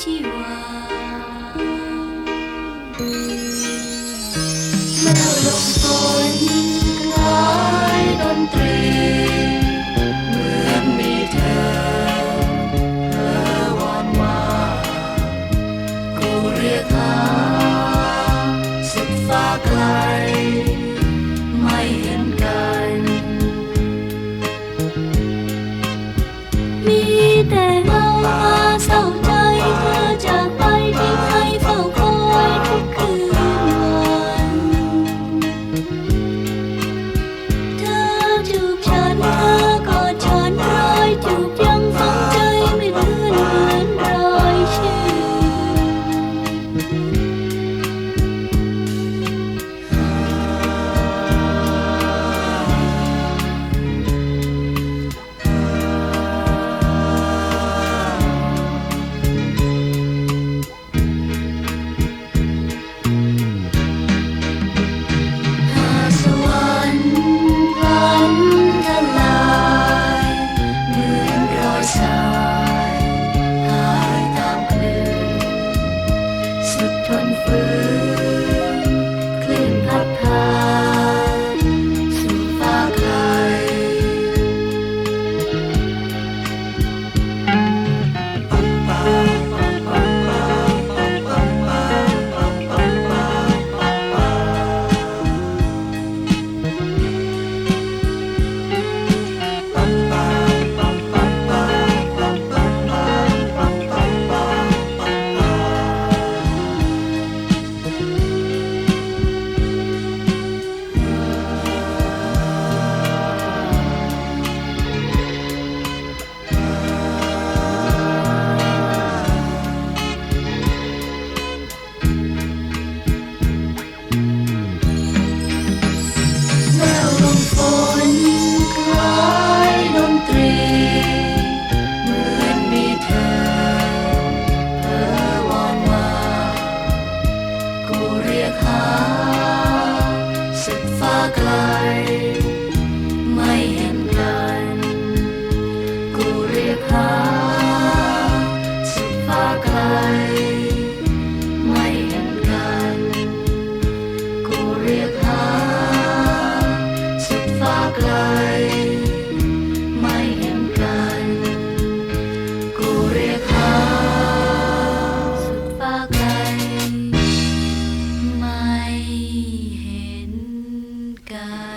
เมื่อลมฝนร้อยดนตรีเหมือนมีเธอเธอวอนมากูเรียกหาสุดฟ้าไกล ไม่เห็นกัน มีแต่เมา sky.